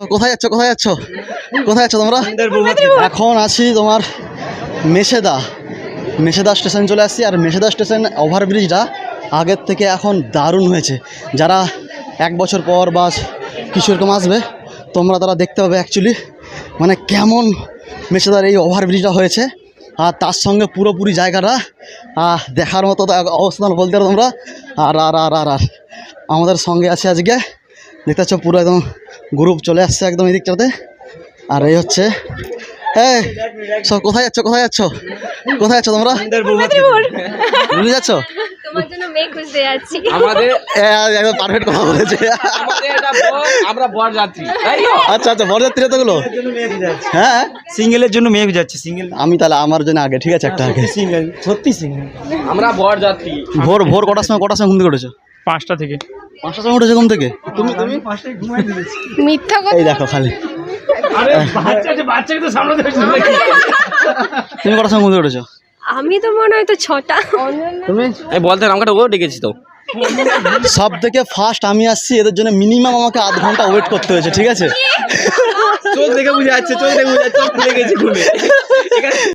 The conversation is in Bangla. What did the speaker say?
কোথায় যাচ্ছ? কোথায় যাচ্ছ? কোথায় যাচ্ছ তোমরা? এখন আছি তোমার মেশেদা। মেশেদা স্টেশন চলে আসছি আর মেশেদা স্টেশন ওভারব্রিজটা আগের থেকে এখন দারুণ হয়েছে। যারা এক বছর পর বা কিছু এরকম আসবে, তোমরা তারা দেখতে পাবে অ্যাকচুয়ালি মানে কেমন মেশেদার এই ওভারব্রিজটা হয়েছে। আর তার সঙ্গে পুরোপুরি জায়গাটা দেখার মতো অবস্থান বলতে পারো তোমরা। আর আর আর আর আর, আমাদের সঙ্গে আছে আজকে। দেখতে পাচ্ছ পুরো একদম গ্রুপ চলে আসছে একদম এই দিকটাতে আর এই হচ্ছে এই সব কোথায় যাচ্ছ কোথায় যাচ্ছ? কোথায় যাচ্ছ তোমরা? ভুলে যাচ্ছ? তোমার জন্য মেয়ে খুঁজতে যাচ্ছি। আমাদের একদম পারফেক্ট কথা বলেছে। আমাদের এটা বর, আমরা বর যাত্রী। তাই তো? আচ্ছা আচ্ছা বরযাত্রী এতগুলো? হ্যাঁ? সিঙ্গেলের জন্য মেয়ে যাচ্ছে সিঙ্গেল আমি তাহলে আমার জন্য আগে ঠিক আছে একটা আগে। সিঙ্গেল সত্যি সিঙ্গেল আমরা বর যাত্রী। ভোর ভোর কটার সময় কটার সময় ঘুম থেকে উঠেছো? পাঁচটা থেকে। পাঁচটার সময় উঠেছো ঘুম থেকে? তুমি তুমি? মিথ্যা কথা? এই দেখো খালি। আরে বাচ্চা আছে বাচ্চাকে তো সামনে দেখছি তুমি কটার সময় ঘুম থেকে উঠেছো? আমি তো মনে হয় তো ছটা। তুমি? এই বলতে আমাকে ও ডেকেছি তো। সব থেকে ফার্স্ট আমি আসছি এদের জন্য মিনিমাম আমাকে আধ ঘণ্টা ওয়েট করতে হয়েছে ঠিক আছে? চোখ দেখে বুঝে যাচ্ছে চোখ দেখে বুঝে যাচ্ছে চোখ খুলে গেছে খুলে